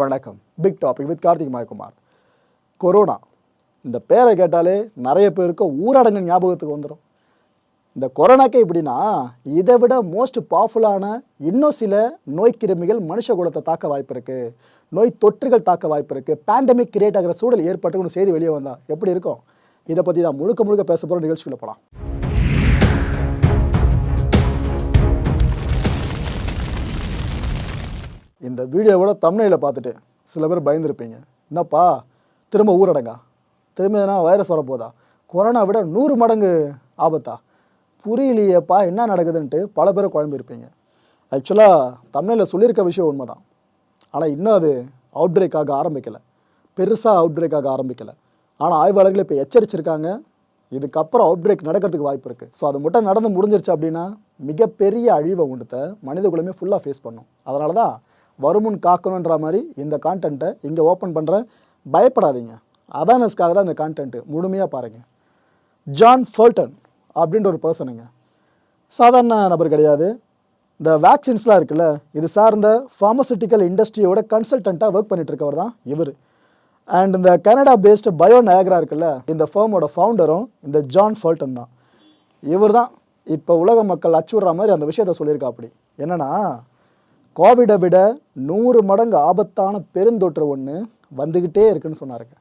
வணக்கம். Big topic with Karthik Mayakumar. Corona. இந்த பேரை கேட்டாலே நிறைய பேருக்கு ஊரடங்கு ஞாபகத்துக்கு வந்துடும் இந்த கொரோனாக்கே எப்படின்னா இதை விட மோஸ்ட் பவர்ஃபுல்லான இன்னும் சில நோய் கிருமிகள் மனுஷ குலத்தை தாக்க வாய்ப்பு இருக்குது நோய் தொற்றுகள் தாக்க வாய்ப்பு இருக்குது பேண்டமிக் கிரியேட் ஆகிற சூழல் ஏற்பட்டு செய்தி வெளியே வந்தால் எப்படி இருக்கும்? இதை பற்றி தான் முழுக்க முழுக்க பேச போகிற நிகழ்ச்சிக்குள்ள போகலாம் இந்த வீடியோவோட தமிழில் பார்த்துட்டு சில பேர் பயந்துருப்பீங்க. என்னப்பா திரும்ப ஊரடங்கா? திரும்ப எதனா வைரஸ் வரப்போதா? கொரோனா விட நூறு மடங்கு ஆபத்தா? புரியலையேப்பா என்ன நடக்குதுன்ட்டு பல பேர் குழம்பியிருப்பீங்க ஆக்சுவலாக தமிழில் சொல்லியிருக்க விஷயம் உண்மைதான். ஆனால் இன்னும் அது அவுட் பிரேக்காக ஆக ஆரம்பிக்கலை. பெருசாக அவுட் பிரேக்காக ஆக ஆரம்பிக்கலை. ஆனால் ஆய்வாளர்கள் இப்போ எச்சரிச்சிருக்காங்க. இதுக்கப்புறம் அவுட் பிரேக் நடக்கிறதுக்கு வாய்ப்பு இருக்குது ஸோ அது மட்டும் நடந்து முடிஞ்சிருச்சு அப்படின்னா மிகப்பெரிய அழிவை உண்டுத்த மனித குலமே ஃபுல்லாக ஃபேஸ் பண்ணும். அதனால தான் வருமுன் காக்கணுன்ற மாதிரி இந்த கான்டென்ட்டை இங்கே ஓப்பன் பண்ணுறேன் பயப்படாதீங்க. அவேர்னஸ்க்காக தான் இந்த கான்டென்ட்டு முழுமையாக பாருங்கள் ஜான் ஃபர்டன் அப்படின்ற ஒரு பர்சனுங்க சாதாரண நபர் கிடையாது. இந்த வேக்சின்ஸ்லாம் இருக்குல்ல இது சார்ந்த ஃபார்மசூட்டிக்கல் இண்டஸ்ட்ரியோட கன்சல்டண்ட்டாக ஒர்க் பண்ணிட்டு இருக்கவர் தான் இவர். அண்ட் இந்த கனடா பேஸ்டு பயோ நயக்ரா இருக்குல்ல இந்த ஃபேமோட ஃபவுண்டரும் இந்த ஜான் ஃபர்டன் தான். இவர் தான் இப்போ உலக மக்கள் அச்சுடுற மாதிரி அந்த விஷயத்த சொல்லியிருக்கா அப்படி என்னன்னா கோவிடை விட நூறு மடங்கு ஆபத்தான பெருந்தொற்று ஒன்று வந்துக்கிட்டே இருக்குன்னு சொன்னாருங்க.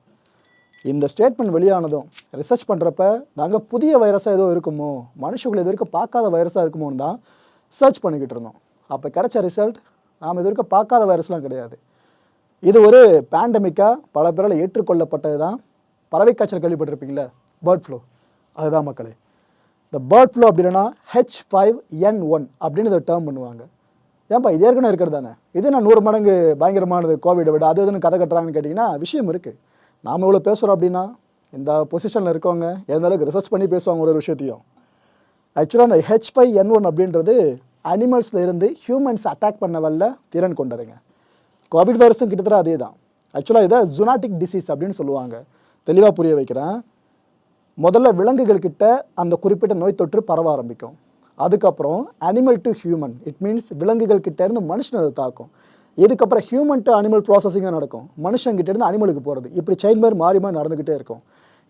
இந்த ஸ்டேட்மெண்ட் வெளியானதும் ரிசர்ச் பண்ணுறப்ப நாங்கள் புதிய வைரஸாக ஏதோ இருக்குமோ? மனுஷங்களை இது வரைக்கும் பார்க்காத வைரஸாக இருக்குமோன்னு தான் சர்ச் பண்ணிக்கிட்டு இருந்தோம். அப்போ கிடைச்ச ரிசல்ட் நாம் இது வரைக்கும் பார்க்காத வைரஸ்லாம் கிடையாது. இது ஒரு பேண்டமிக்காக பல பேரால் ஏற்றுக்கொள்ளப்பட்டது தான். பறவை காய்ச்சல் கேள்விப்பட்டிருப்பீங்களே பேர்ட் ஃப்ளூ அதுதான் மக்களே. இந்த பேர்ட் ஃப்ளூ அப்படின்னா ஹெச் ஃபைவ் என் ஒன் அப்படின்னு இதை டேர்ம் பண்ணுவாங்க. ஏன்பா இது ஏற்கனவே இருக்கிறது தானே இது நான் நூறு மடங்கு பயங்கரமானது கோவிடை விட? அது இதுன்னு கதை கட்டுறாங்கன்னு கேட்டிங்கன்னா விஷயம் இருக்குது நாம் இவ்வளோ பேசுகிறோம் அப்படின்னா இந்த பொசிஷனில் இருக்கவங்க எந்த அளவுக்கு ரிசர்ச் பண்ணி பேசுவாங்க ஒரு ஒரு விஷயத்தையும் ஆக்சுவலாக அந்த ஹெச் ஃபைவ் என் ஒன் அப்படின்றது அனிமல்ஸில் இருந்து ஹியூமன்ஸ் அட்டாக் பண்ண வல்ல திறன் கொண்டதுங்க. கோவிட் வைரஸும் கிட்டத்தட்ட அதே தான் ஆக்சுவலாக இதை ஜுனாட்டிக் டிசீஸ் அப்படின்னு சொல்லுவாங்க. தெளிவாக புரிய வைக்கிறேன். முதல்ல விலங்குகள்கிட்ட அந்த குறிப்பிட்ட நோய் தொற்று பரவ ஆரம்பிக்கும். அதுக்கப்புறம் animal to human it means விலங்குகள் கிட்டேருந்து இருந்து மனுஷனை தாக்கும். இதுக்கப்புறம் ஹியூமன் டு அனிமல் ப்ராசஸிங்காக நடக்கும். மனுஷங்கிட்டேருந்து அனிமலுக்கு போகிறது இப்படி செயின் மாதிரி மாறி மாறி நடந்துக்கிட்டே இருக்கும்.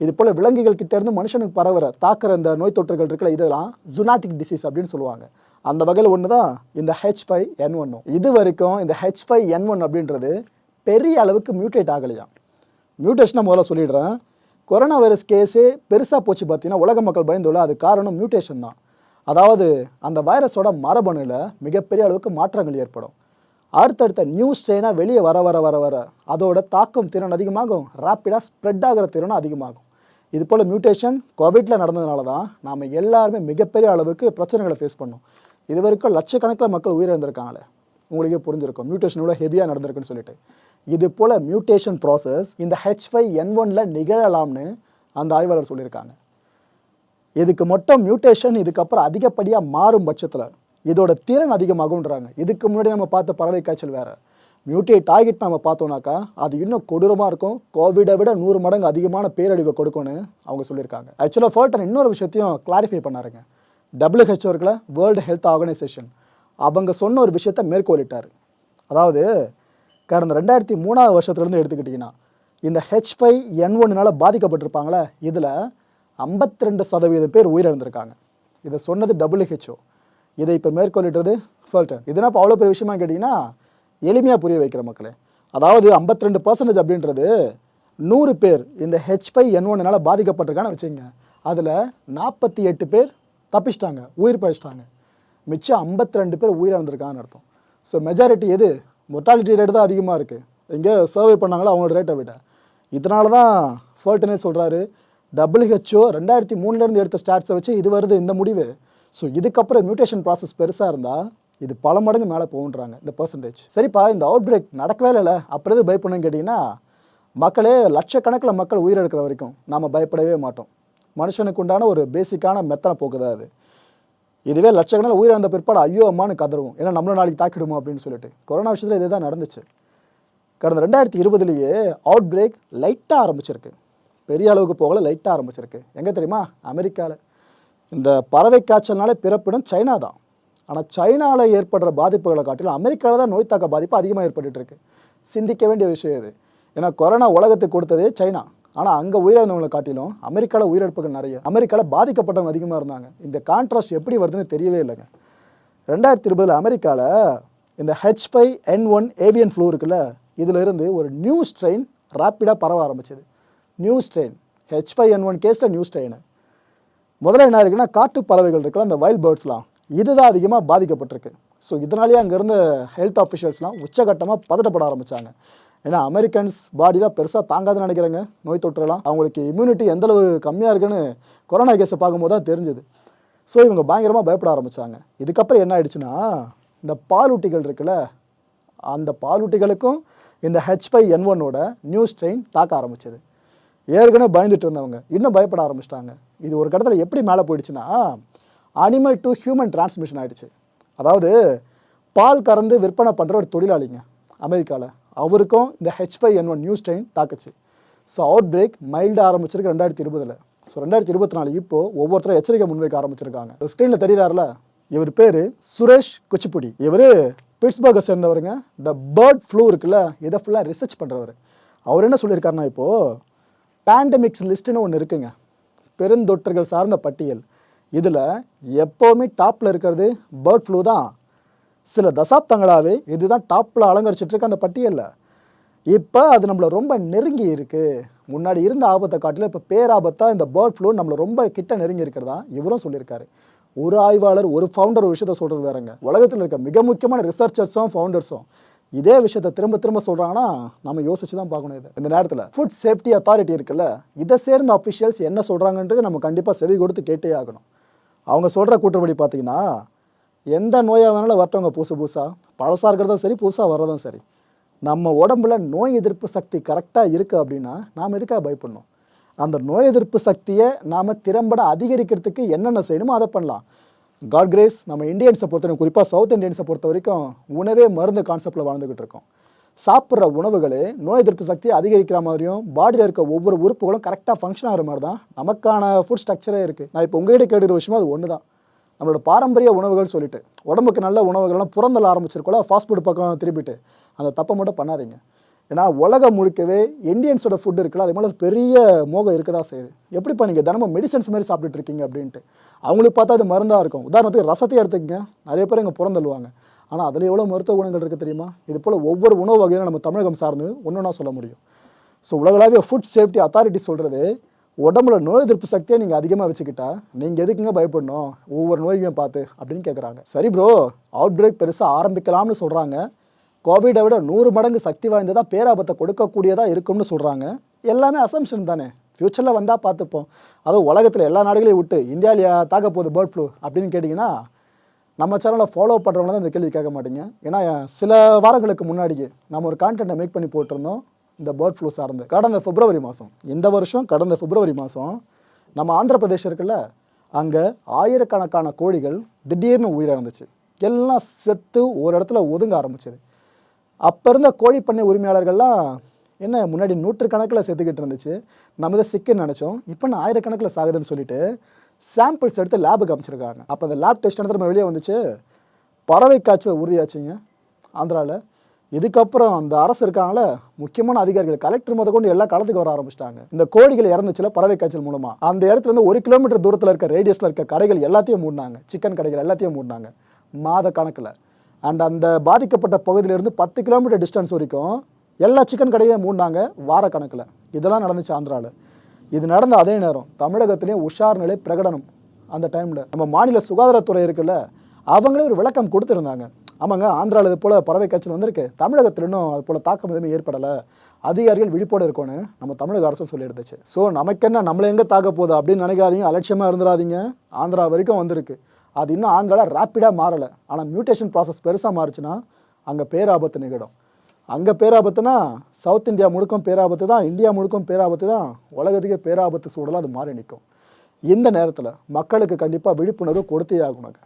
இது போல் விலங்குகள் கிட்டேருந்து மனுஷனுக்கு பரவுற தாக்குற இந்த நோய் தொற்றுகள் இருக்கல இதெல்லாம் ஜுனாட்டிக் டிசீஸ் அப்படின்னு சொல்லுவாங்க. அந்த வகையில் ஒன்று தான் இந்த ஹெச் ஃபைவ் என் ஒன்னும் இது வரைக்கும் இந்த ஹெச் ஃபைவ் என் ஒன் அப்படின்றது பெரிய அளவுக்கு மியூட்டேட் ஆகலையாம் மியூட்டேஷனை முதல்ல சொல்லிடுறேன். கொரோனா வைரஸ் கேஸே பெருசாக போச்சு பார்த்தீங்கன்னா உலக மக்கள் பயந்துள்ள அது காரணம் மியூட்டேஷன் தான். அதாவது அந்த வைரஸோட மரபணுவில் மிகப்பெரிய அளவுக்கு மாற்றங்கள் ஏற்படும். அடுத்தடுத்த நியூ ஸ்ட்ரெயினாக வெளியே வர வர வர வர அதோட தாக்கம் திறன் அதிகமாகும். ரேப்பிடாக ஸ்ப்ரெட் ஆகிற திறனும் அதிகமாகும். இது போல் மியூட்டேஷன் கோவிட்டில் நடந்ததுனால தான் நாம் எல்லாருமே மிகப்பெரிய அளவுக்கு பிரச்சனைகளை ஃபேஸ் பண்ணோம். இது வரைக்கும் லட்சக்கணக்கில் மக்கள் உயிரிழந்திருக்காங்களே. உங்களுக்கே புரிஞ்சிருக்கும். மியூட்டேஷன் இவ்வளோ ஹெவியாக நடந்திருக்குன்னு சொல்லிட்டு. இது போல் மியூட்டேஷன் ப்ராசஸ் இந்த ஹெச் ஃபைவ் என் ஒனில் நிகழலாம்னு அந்த ஆய்வாளர் சொல்லியிருக்காங்க. இதுக்கு மட்டும் மியூட்டேஷன் இதுக்கப்புறம் அதிகப்படியாக மாறும் பட்சத்தில் இதோட திறன் அதிகமாகும்ன்றாங்க. இதுக்கு முன்னாடி நம்ம பார்த்த பறவை காய்ச்சல் வேறு. மியூட்டேட் ஆகிட்டு நம்ம பார்த்தோம்னாக்கா அது இன்னும் கொடூரமாக இருக்கும். கோவிடை விட நூறு மடங்கு அதிகமான பேரழிவை கொடுக்கும்னு அவங்க சொல்லியிருக்காங்க. ஆக்சுவலாக ஃபர்டன் இன்னொரு விஷயத்தையும் கிளாரிஃபை பண்ணாருங்க. டபிள்யூஹெச்ஓ இருக்கல வேர்ல்டு ஹெல்த் ஆர்கனைசேஷன் அவங்க சொன்ன ஒரு விஷயத்த மேற்கோளிட்டார். அதாவது கடந்த ரெண்டாயிரத்தி மூணாவது வருஷத்துலேருந்து எடுத்துக்கிட்டிங்கன்னா இந்த ஹெச் ஃபைவ் என் ஒன்னால் பாதிக்கப்பட்டிருப்பாங்களே இதில் ஐம்பத்தி ரெண்டு சதவீதம் பேர் உயிரிழந்திருக்காங்க. இதை சொன்னது டபிள்யூஹெச்ஓ இதை இப்போ மேற்கொள்ளிடுறது ஃபர்டன் இதுனா இப்போ அவ்வளோ பெரிய விஷயமா கேட்டிங்கன்னா எளிமையாக புரிய வைக்கிற மக்களே. அதாவது 52% ரெண்டு பர்சன்டேஜ் அப்படின்றது நூறு பேர் இந்த ஹெச் ஃபைவ் என் ஒன்னால் பாதிக்கப்பட்டிருக்கான்னு வச்சுங்க அதில் நாற்பத்தி எட்டு பேர் தப்பிச்சிட்டாங்க உயிர் பழிச்சிட்டாங்க மிச்சம் 52 ரெண்டு பேர் உயிரிழந்திருக்காங்கன்னு அர்த்தம். ஸோ மெஜாரிட்டி எது? மொர்டாலிட்டி ரேட் தான் அதிகமாக இருக்குது எங்கே சர்வே பண்ணாங்களோ அவங்களோட ரேட்டை விட. இதனால தான் ஃபர்டனே சொல்கிறாரு டபிள்யூஹெச்ஓ ரெண்டாயிரத்தி மூணுலேருந்து எடுத்த ஸ்டாட்ஸை வச்சு இது வருது இந்த முடிவு. ஸோ இதுக்கப்புறம் மியூட்டேஷன் ப்ராசஸ் பெருசாக இருந்தால் இது பல மடங்கு மேலே போகுன்றாங்க இந்த பர்சன்டேஜ் சரிப்பா இந்த அவுட் பிரேக் நடக்கவே இல்லை அப்புறம் எது பயப்படணும்னு கேட்டிங்கன்னா மக்களே லட்சக்கணக்கில் மக்கள் உயிரிழக்கிற வரைக்கும் நாம் பயப்படவே மாட்டோம். மனுஷனுக்கு உண்டான ஒரு பேசிக்கான மெத்தனை போக்குதான் அது. இதுவே லட்சக்கணக்கில் உயிரிழந்த பிற்பாடு ஐயோ அம்மான்னு கதறுவோம். ஏன்னா நம்மளும் நாளைக்கு தாக்கிடுமோ அப்படின்னு சொல்லிட்டு. கொரோனா விஷயத்தில் இதே தான் நடந்துச்சு. கடந்த ரெண்டாயிரத்தி இருபதுலேயே அவுட் பிரேக் லைட்டாக ஆரம்பிச்சிருக்கு. பெரிய அளவுக்கு போகல லைட்டாக ஆரம்பிச்சிருக்கு. எங்கே தெரியுமா? அமெரிக்காவில் இந்த பறவை காய்ச்சல்னாலே பிறப்பிடம் சைனா தான். ஆனால் சைனாவில் ஏற்படுற பாதிப்புகளை காட்டிலும் அமெரிக்காவில் தான் நோய் தாக்க பாதிப்பு அதிகமாக ஏற்பட்டுட்டு இருக்கு சிந்திக்க வேண்டிய விஷயம் இது. ஏன்னா கொரோனா உலகத்துக்கு கொடுத்ததே சைனா. ஆனால் அங்கே உயிரிழந்தவங்களை காட்டிலும் அமெரிக்காவில் உயிரிழப்புகள் நிறைய. அமெரிக்காவில் பாதிக்கப்பட்டவங்க அதிகமாக இருந்தாங்க. இந்த கான்ட்ராஸ்ட் எப்படி வருதுன்னு தெரியவே இல்லைங்க. ரெண்டாயிரத்தி இருபதில் அமெரிக்காவில் இந்த H five N one avian flu இருக்குல்ல இதில் இருந்து ஒரு நியூ ஸ்ட்ரெயின் ரேப்பிடாக பரவ ஆரம்பிச்சது. New strain H five N one கேஸில் நியூ ஸ்ட்ரெயின். முதல்ல என்ன இருக்குன்னா காட்டு பறவைகள் இருக்குல்ல அந்த வைல்ட் பேர்ட்ஸ்லாம் இதுதான் அதிகமாக பாதிக்கப்பட்டிருக்கு. ஸோ இதனாலேயே அங்கே இருந்த ஹெல்த் ஆஃபிஷியல்ஸ்லாம் உச்சகட்டமாக பதட்டப்பட ஆரம்பித்தாங்க ஏன்னா அமெரிக்கன்ஸ் பாடிலாம் பெருசாக தாங்காதுன்னு நினைக்கிறேங்க நோய் தொற்றுலாம். அவங்களுக்கு இம்யூனிட்டி எந்தளவு கம்மியாக இருக்குன்னு கொரோனா கேஸை பார்க்கும்போது தான் தெரிஞ்சுது. ஸோ இவங்க பயங்கரமாக பயப்பட ஆரம்பித்தாங்க இதுக்கப்புறம் என்ன ஆயிடுச்சுன்னா இந்த பாலூட்டிகள் இருக்குல்ல அந்த பாலூட்டிகளுக்கும் இந்த ஹெச் ஃபைவ் என் ஒன்னோட நியூ ஸ்ட்ரெயின் தாக்க ஆரம்பிச்சது. ஏற்கனவே பயந்துட்டு இருந்தவங்க இன்னும் பயப்பட ஆரம்பிச்சிட்டாங்க. இது ஒரு கடத்தில் எப்படி மேலே போயிடுச்சுன்னா அனிமல் டு ஹியூமன் டிரான்ஸ்மிஷன் ஆகிடுச்சு அதாவது பால் கறந்து விற்பனை பண்ணுற ஒரு தொழிலாளிங்க அமெரிக்காவில் அவருக்கும் இந்த H five N one new strain தாக்குச்சு. So outbreak மைல்டாக ஆரம்பிச்சிருக்கு ரெண்டாயிரத்தி இருபதில். ஸோ ரெண்டாயிரத்தி இருபத்தி நாலு இப்போ ஒவ்வொருத்தரும் எச்சரிக்கை முன்வைக்க ஆரம்பிச்சிருக்காங்க. ஸ்க்ரீனில் தெரியுறாருல? இவர் பேர் சுரேஷ் குச்சிப்புடி. இவர் பிட்ஸ்பர்கை சேர்ந்தவருங்க. இந்த பேர்ட் ஃப்ளூ இருக்குல்ல இதை ஃபுல்லாக ரிசர்ச் பண்ணுறவர் அவர் என்ன சொல்லியிருக்காருன்னா இப்போது பேண்டமிக்ஸ் லிஸ்ட்டுன்னு ஒன்று இருக்குங்க. பெருந்தொற்றுகள் சார்ந்த பட்டியல். இதில் எப்போவுமே டாப்பில் இருக்கிறது பேர்ட் ஃப்ளூ தான். சில தசாப்தங்களாகவே இதுதான் டாப்பில் அலங்கரிச்சிட்ருக்கு அந்த பட்டியலில். இப்போ அது நம்மளை ரொம்ப நெருங்கி இருக்குது முன்னாடி இருந்த ஆபத்தை காட்டிலும் இப்போ பேராபத்தாக இந்த பேர்ட் ஃப்ளூ நம்மளை ரொம்ப கிட்ட நெருங்கி இருக்கிறதா இவரும் சொல்லியிருக்காரு. ஒரு ஆய்வாளர் ஒரு ஃபவுண்டர் விஷயத்த சொல்கிறது வேறங்க. உலகத்தில் இருக்க மிக முக்கியமான ரிசர்ச்சர்ஸும் ஃபவுண்டர்ஸும் இதே விஷயத்தை திரும்ப திரும்ப சொல்கிறாங்கன்னா நம்ம யோசிச்சு தான் பார்க்கணும் இது. இந்த நேரத்தில் ஃபுட் சேஃப்டி அத்தாரிட்டி இருக்குல்ல இதை சேர்ந்த அஃபிஷியல்ஸ் என்ன சொல்கிறாங்கன்றது நம்ம கண்டிப்பாக செவி கொடுத்து கேட்டே ஆகணும். அவங்க சொல்கிற கூற்றுப்படி பார்த்தீங்கன்னா எந்த நோயாக வேணாலும் வரட்டவங்க புதுசு புதுசாக பழசாக இருக்கிறதும் சரி புதுசாக வர்றதும் சரி. நம்ம உடம்புல நோய் எதிர்ப்பு சக்தி கரெக்டாக இருக்குது அப்படின்னா நாம் எதுக்காக பயப்படணும்? அந்த நோய் எதிர்ப்பு சக்தியை நாம் திறம்பட அதிகரிக்கிறதுக்கு என்னென்ன செய்யணுமோ அதை பண்ணலாம். காட் கிரேஸ் நம்ம இந்தியன்ஸை பொறுத்தவரைக்கும் குறிப்பாக சவுத் இந்தியன்ஸை பொறுத்த வரைக்கும் உணவே மருந்து கான்செப்டில் வாழ்ந்துக்கிட்டு இருக்கோம். சாப்பிட்ற உணவுகளே நோய் எதிர்ப்பு சக்தியை அதிகரிக்கிற மாதிரியும் பாடியில் இருக்க ஒவ்வொரு உறுப்புகளும் கரெக்டாக ஃபங்க்ஷன் ஆகிற மாதிரி தான் நமக்கான ஃபுட் ஸ்ட்ரக்சரே இருக்குது நான் இப்போ உங்ககிட்ட கேட்டுக்கிற விஷயமா அது ஒன்று தான் நம்மளோட பாரம்பரிய உணவுகள் சொல்லிட்டு உடம்புக்கு நல்ல உணவுகள்லாம் புறந்தல ஆரம்பிச்சிருக்கோல ஃபாஸ்ட் ஃபுட் பக்கம் திரும்பிட்டு அந்த தப்பை மட்டும் பண்ணாதீங்க. ஏன்னா உலகம் முழுக்கவே இந்தியன்ஸோட ஃபுட் இருக்குல்ல அது மேலே பெரிய மோகம் இருக்க தான் செய்யுது. எப்படிப்பா நீங்கள் தினமும் மெடிசன்ஸ் மாதிரி சாப்பிட்டுட்டு இருக்கீங்க அப்படின்ட்டு. அவங்களுக்கு பார்த்தா அது மருந்தாக இருக்கும். உதாரணத்துக்கு ரசத்தை எடுத்துக்கங்க. நிறைய பேர் இங்கே புறந்தள்ளுவாங்க ஆனால் அதில் எவ்வளோ மருத்துவ குணங்கள் இருக்குது தெரியுமா? இது போல் ஒவ்வொரு உணவு வகையிலும் நம்ம தமிழகம் சார்ந்து ஒன்று சொல்ல முடியும். ஸோ உலகளாவிய ஃபுட் சேஃப்டி அத்தாரிட்டி சொல்கிறது உடம்புல நோய் எதிர்ப்பு சக்தியை நீங்கள் அதிகமாக வச்சுக்கிட்டா நீங்கள் எதுக்குங்க பயப்படணும்? ஒவ்வொரு நோயையும் பார்த்து அப்படின்னு கேட்குறாங்க சரி ப்ரோ அவுட் பிரேக் பெருசாக ஆரம்பிக்கலாம்னு சொல்கிறாங்க கோவிடை விட நூறு மடங்கு சக்தி வாய்ந்ததாக பேராபத்தை கொடுக்கக்கூடியதாக இருக்கும்னு சொல்கிறாங்க எல்லாமே அசம்ஷன் தானே. ஃப்யூச்சரில் வந்தால் பார்த்துப்போம். அதுவும் உலகத்தில் எல்லா நாடுகளையும் விட்டு இந்தியாவிலேயே தாக்க போகுது பேர்ட் ஃப்ளூ அப்படின்னு கேட்டிங்கன்னா நம்ம சேனலை ஃபாலோ பண்ணுறவங்க தான் இந்த கேள்வி கேட்க மாட்டீங்க. ஏன்னா சில வாரங்களுக்கு முன்னாடியே நம்ம ஒரு கான்டென்ட்டை மேக் பண்ணி போட்டிருந்தோம் இந்த பேர்ட் ஃப்ளூ சார்ந்து. கடந்த பிப்ரவரி மாதம் இந்த வருஷம் கடந்த பிப்ரவரி மாதம் நம்ம ஆந்திர பிரதேசம் இருக்குல்ல அங்கே ஆயிரக்கணக்கான கோழிகள் திடீர்னு உயிரிழந்துச்சு. எல்லாம் செத்து ஒரு இடத்துல ஒதுங்க ஆரம்பிச்சது. அப்போ இருந்த கோழி பண்ணை உரிமையாளர்கள்லாம் என்ன முன்னாடி நூற்றுக்கணக்கில் செத்துக்கிட்டு இருந்துச்சு. நம்ம தான் சிக்கன் நினச்சோம். இப்போ நான் ஆயிரக்கணக்கில் சாகுதுன்னு சொல்லிட்டு சாம்பிள்ஸ் எடுத்து லேபுக்கு அமைச்சிருக்காங்க அப்போ அந்த லேப் டெஸ்ட் எடுத்து நம்ம வெளியே வந்துச்சு. பறவை காய்ச்சல் உறுதியாச்சுங்க. ஆந்திராவில் இதுக்கப்புறம் அந்த அரசு இருக்காங்களே முக்கியமான அதிகாரிகள் கலெக்டர் முத கொண்டு எல்லா களத்துக்கு வர ஆரம்பிச்சிட்டாங்க. இந்த கோழிகள் இறந்துச்சுல பறவை காய்ச்சல் மூலமா. அந்த இடத்துல இருந்து ஒரு கிலோமீட்டர் தூரத்தில் இருக்க ரேடியஸில் இருக்க கடைகள் எல்லாத்தையும் மூடினாங்க. சிக்கன் கடைகள் எல்லாத்தையும் மூடினாங்க. மாத கணக்கில். அண்ட் அந்த பாதிக்கப்பட்ட பகுதியிலேருந்து பத்து கிலோமீட்டர் டிஸ்டன்ஸ் வரைக்கும் எல்லா சிக்கன் கடையும் மூடினாங்க வார கணக்கில் இதெல்லாம் நடந்துச்சு ஆந்திராவில் இது நடந்த அதே நேரம் தமிழகத்திலையும் உஷார் நிலை பிரகடனம் அந்த டைமில் நம்ம மாநில சுகாதாரத்துறை இருக்குல்ல அவங்களே ஒரு விளக்கம் கொடுத்துருந்தாங்க. ஆமாங்க ஆந்திராவில் இது போல் பறவை காய்ச்சல் வந்திருக்கு. தமிழகத்தில் இன்னும் அது போல் தாக்கம் எதுவுமே ஏற்படலை. அதிகாரிகள் விழிப்போடு இருக்கோன்னு நம்ம தமிழக அரசு சொல்லியிருந்துச்சு. ஸோ நமக்கென்ன நம்மளை எங்கே தாக்க போகுது அப்படின்னு நினைக்காதீங்க அலட்சியமாக இருந்துடாதீங்க ஆந்திரா வரைக்கும் வந்திருக்கு. அது இன்னும் ஆந்திராவில் ரேப்பிடாக மாறலை. ஆனால் மியூட்டேஷன் ப்ராசஸ் பெருசாக மாறுச்சுன்னா அங்கே பேராபத்து நிகழும். அங்கே பேராபத்துனா சவுத் இந்தியா முழுக்கும் பேராபத்து தான் இந்தியா முழுக்கும் பேராபத்து தான் உலகத்துக்கே பேராபத்து சூழலாக அது மாறி நிற்கும் இந்த நேரத்தில் மக்களுக்கு கண்டிப்பாக விழிப்புணர்வு கொடுத்தே ஆகணுங்க.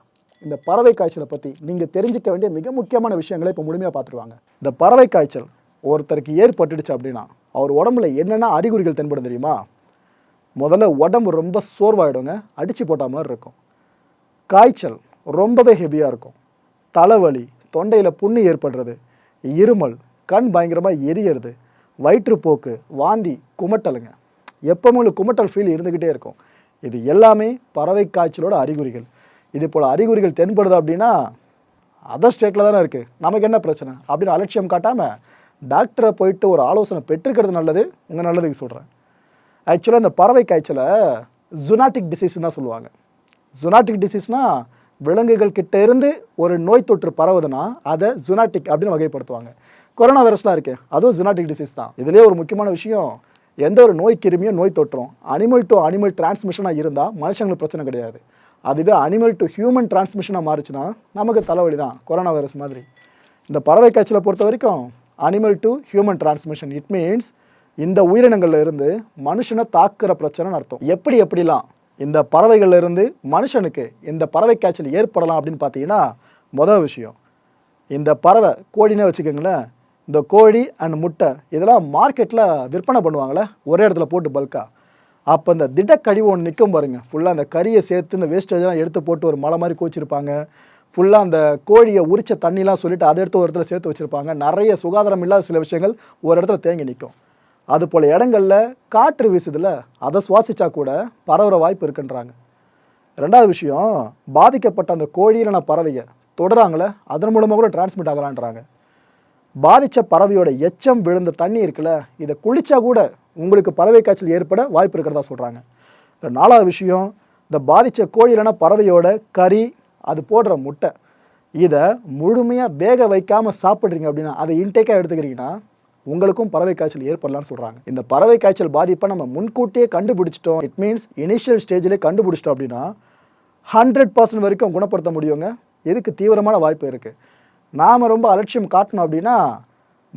இந்த பறவை காய்ச்சலை பற்றி நீங்கள் தெரிஞ்சிக்க வேண்டிய மிக முக்கியமான விஷயங்களை இப்போ முழுமையாக பார்த்துருவாங்க. இந்த பறவை காய்ச்சல் ஒருத்தருக்கு ஏற்பட்டுடுச்சு அப்படின்னா அவர் உடம்புல என்னென்ன அறிகுறிகள் தென்படும் தெரியுமா? முதல்ல உடம்பு ரொம்ப சோர்வாயிடுங்க அடித்து போட்ட மாதிரி இருக்கும். காய்ச்சல் ரொம்பவே ஹெவியாக இருக்கும். தலைவலி தொண்டையில் புண்ணு ஏற்படுறது இருமல் கண் பயங்கரமாக எரியறது வயிற்றுப்போக்கு வாந்தி குமட்டலுங்க. எப்போ உங்களுக்கு குமட்டல் ஃபீல் இருந்துக்கிட்டே இருக்கும். இது எல்லாமே பறவை காய்ச்சலோட அறிகுறிகள். இது போல் அறிகுறிகள் தென்படுது அப்படின்னா அதர் ஸ்டேட்டில் தானே இருக்குது நமக்கு என்ன பிரச்சனை? அப்படின்னு அலட்சியம் காட்டாமல் டாக்டரை போயிட்டு ஒரு ஆலோசனை பெற்றுக்கிறது நல்லது. உங்கள் நல்லதுக்கு சொல்கிறேன் ஆக்சுவலாக இந்த பறவை காய்ச்சலை ஜுனாட்டிக் டிசீஸ்னு தான் சொல்லுவாங்க. ஜுனாட்டிக் டிசீஸ்னால் விலங்குகள் கிட்ட இருந்து ஒரு நோய் தொற்று பரவுதுன்னா அதை ஜுனாட்டிக் அப்படின்னு வகைப்படுத்துவாங்க. கொரோனா வைரஸ்லாம் இருக்குது அதுவும் ஜுனாட்டிக் டிசீஸ் தான். இதுலேயே ஒரு முக்கியமான விஷயம் எந்த ஒரு நோய் கிருமியும் நோய் தொற்றும் அனிமல் டு அனிமல் டிரான்ஸ்மிஷனாக இருந்தால் மனுஷங்களுக்கு பிரச்சனை கிடையாது. அதுவே அனிமல் டு ஹியூமன் டிரான்ஸ்மிஷனாக மாறுச்சுன்னா நமக்கு தலைவலி தான் கொரோனா வைரஸ் மாதிரி. இந்த பறவை காய்ச்சலை பொறுத்த வரைக்கும் animal to human transmission it means இந்த உயிரினங்கள்ல இருந்து மனுஷனை தாக்குற பிரச்சனைன்னு அர்த்தம். எப்படி எப்படிலாம் இந்த பறவைகள்ல இருந்து மனுஷனுக்கு இந்த பறவை காய்ச்சல் ஏற்படலாம் அப்படின்னு பார்த்தீங்கன்னா மொதல் விஷயம் இந்த பறவை கோழினே வச்சுக்கோங்களேன் இந்த கோழி அண்ட் முட்டை இதெல்லாம் மார்க்கெட்டில் விற்பனை பண்ணுவாங்களே ஒரே இடத்துல போட்டு பல்காக அப்போ இந்த திடக்கழிவு ஒன்று நிற்கும் பாருங்க. ஃபுல்லாக அந்த கறியை சேர்த்து இந்த வேஸ்டேஜெலாம் எடுத்து போட்டு ஒரு மலை மாதிரி கோச்சிருப்பாங்க. ஃபுல்லாக அந்த கோழியை உரிச்ச தண்ணிலாம் சொல்லிட்டு அதை எடுத்து ஒரு இடத்துல சேர்த்து வச்சுருப்பாங்க. நிறைய சுகாதாரம் இல்லாத சில விஷயங்கள் ஒரு இடத்துல தேங்கி நிற்கும் அது போல் இடங்கள்ல காற்று வீசுதுல அதை சுவாசித்தா கூட பரவுற வாய்ப்பு இருக்குன்றாங்க. ரெண்டாவது விஷயம் பாதிக்கப்பட்ட அந்த கோழியிலான பறவையை தொடராங்களே அதன் மூலமாக கூட டிரான்ஸ்மிட் ஆகலான்றாங்க. பாதித்த பறவையோட எச்சம் விழுந்த தண்ணி இருக்குல்ல இதை குளித்தா கூட உங்களுக்கு பறவை காய்ச்சல் ஏற்பட வாய்ப்பு இருக்கிறதா சொல்கிறாங்க நாலாவது விஷயம் இந்த பாதித்த கோழியிலான பறவையோட கறி அது போடுற முட்டை. இதை முழுமையாக வேக வைக்காமல் சாப்பிட்றீங்க அப்படின்னா அதை இன்டேக்காக எடுத்துக்கிறீங்கன்னா உங்களுக்கும் பறவை காய்ச்சல் ஏற்படலாம்னு சொல்கிறாங்க இந்த பறவை காய்ச்சல் பாதிப்பை நம்ம முன்கூட்டியே கண்டுபிடிச்சிட்டோம். இட் மீன்ஸ் இனிஷியல் ஸ்டேஜிலே கண்டுபிடிச்சிட்டோம் அப்படின்னா ஹண்ட்ரட் பர்சன்ட் வரைக்கும் குணப்படுத்த முடியுங்க. எதுக்கு தீவிரமான வாய்ப்பு இருக்குது நாம் ரொம்ப அலட்சியம் காட்டணும் அப்படின்னா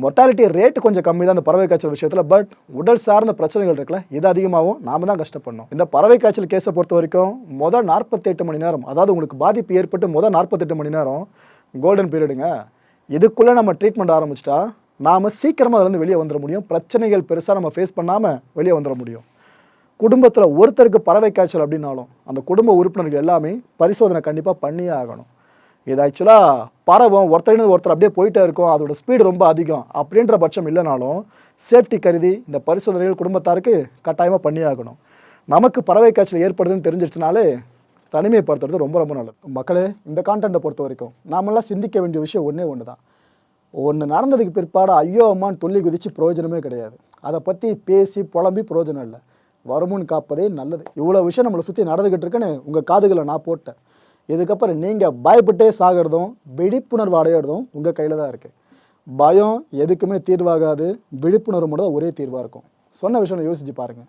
மொட்டாலிட்டி ரேட் கொஞ்சம் கம்மி தான் இந்த பறவை காய்ச்சல் விஷயத்தில் பட் உடல் சார்ந்த பிரச்சனைகள் இருக்குல்ல இது அதிகமாகவும் நாம தான் கஷ்டப்படணும். இந்த பறவை காய்ச்சல் கேஸை பொறுத்த வரைக்கும் மொதல் நாற்பத்தெட்டு மணி நேரம் அதாவது உங்களுக்கு பாதிப்பு ஏற்பட்டு மொதல் நாற்பத்தெட்டு மணி நேரம் கோல்டன் பீரியடுங்க இதுக்குள்ளே நம்ம ட்ரீட்மெண்ட் ஆரம்பிச்சிட்டா நாம் சீக்கிரமாக அதுலேருந்து வெளியே வந்துட முடியும். பிரச்சனைகள் பெருசாக நம்ம ஃபேஸ் பண்ணாமல் வெளியே வந்துட முடியும். குடும்பத்தில் ஒருத்தருக்கு பறவை காய்ச்சல் அப்படின்னாலும் அந்த குடும்ப உறுப்பினர்கள் எல்லாமே பரிசோதனை கண்டிப்பாக பண்ணியே ஆகணும். இது ஆக்சுவலாக பறவும் ஒருத்தரிருந்து ஒருத்தர் அப்படியே போயிட்டே இருக்கும் அதோட ஸ்பீடு ரொம்ப அதிகம் அப்படின்ற பட்சம் இல்லைனாலும் சேஃப்டி கருதி இந்த பரிசோதனைகள் குடும்பத்தாருக்கு கட்டாயமாக பண்ணியே ஆகணும் நமக்கு பறவை காய்ச்சல் ஏற்படுதுன்னு தெரிஞ்சிருச்சுனாலே தனிமைப்படுத்துறது ரொம்ப ரொம்ப நல்லது. மக்களே இந்த கான்டென்ட்டை பொறுத்த வரைக்கும் நாமெல்லாம் சிந்திக்க வேண்டிய விஷயம் ஒன்றே ஒன்று தான் ஒன்று நடந்ததுக்கு பிற்பாடு ஐயோ அம்மான்னு துள்ளி குதித்து பிரயோஜனமே கிடையாது. அதை பற்றி பேசி புலம்பி பிரயோஜனம் இல்லை. வருமுன் காப்பதே நல்லது. இவ்வளோ விஷயம் நம்மளை சுற்றி நடந்துக்கிட்டு இருக்குன்னு உங்கள் காதுகளை நான் போட்டேன். இதுக்கப்புறம் நீங்கள் பயப்பட்டே சாகிறதும் விழிப்புணர்வு அடையிறதும் உங்கள் கையில் தான் இருக்குது பயம் எதுக்குமே தீர்வாகாது விழிப்புணர்வு மட்டும் தான் ஒரே தீர்வாக இருக்கும். சொன்ன விஷயம் யோசிச்சு பாருங்கள்